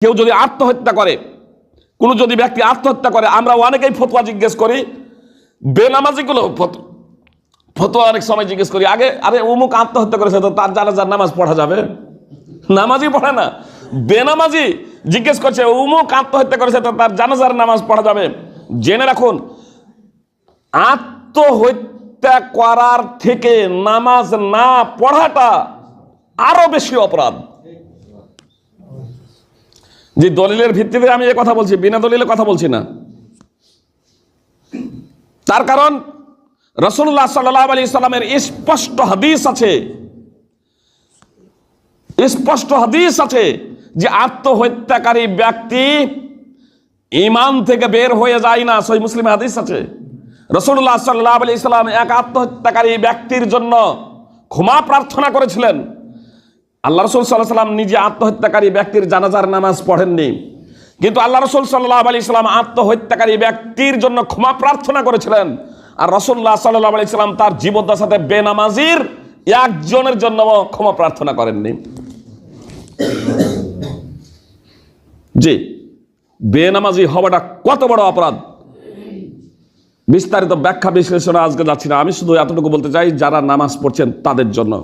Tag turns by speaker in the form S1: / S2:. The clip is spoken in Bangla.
S1: কেউ যদি আত্মহত্যা করে, কোনো যদি ব্যক্তি আত্মহত্যা করে, আমরা অনেকেই ফতোয়া জিজ্ঞেস করি, বেনামাজিগুলো ফত- ফতোয়া অনেক সময় জিজ্ঞেস করি, আগে, আরে অমুক আত্মহত্যা করেছে তো তার জানাজার নামাজ পড়া যাবে? নামাজই পড়ে না। বেনামাজি জিজ্ঞেস করছে, উমুক আত্মহত্যা করেছে তো তার জানাজার নামাজ পড়া যাবে? জেনে রাখুন, আত্মহত্যা করার থেকে নামাজ না পড়াটা আরও বেশি অপরাধ। যে দলিলের ভিত্তিতে আমি এ কথা বলছি, বিনা দলিলে কথা বলছি না। তার কারণ রসুল্লাহ সাল্লাহ আলী ইসলামের স্পষ্ট হাদিস আছে। স্পষ্ট হাদিস আছে যে আত্মহত্যাকারী ব্যক্তি ইমান থেকে বের হয়ে যায় না সই মুসলিম হাদিস আছে। রসুল্লাহ সাল্লাহ আলী ইসলাম এক আত্মহত্যাকারী ব্যক্তির জন্য ক্ষমা প্রার্থনা করেছিলেন। আল্লাহ রসুল সাল্লাহ সাল্লাম নিজে আত্মহত্যাকারী ব্যক্তির জানাজার নামাজ পড়েননি। কিন্তু আল্লাহ রসুল সাল্লাহ আলী ইসলাম আত্মহত্যাকারী ব্যক্তির জন্য ক্ষমা প্রার্থনা করেছিলেন। আর রসুল্লাহ সাল্লাহ আলী ইসলাম তার জীবদ্দার সাথে বেনামাজির একজনের জন্য ক্ষমা প্রার্থনা করেননি। জি, বেনামাজি হওয়াটা কত বড় অপরাধ? বিস্তারিত ব্যাখ্যা বিশ্লেষণে আজকে যাচ্ছি না। আমি শুধু এতটুকু বলতে চাই, যারা নামাজ পড়ছেন তাদের জন্য।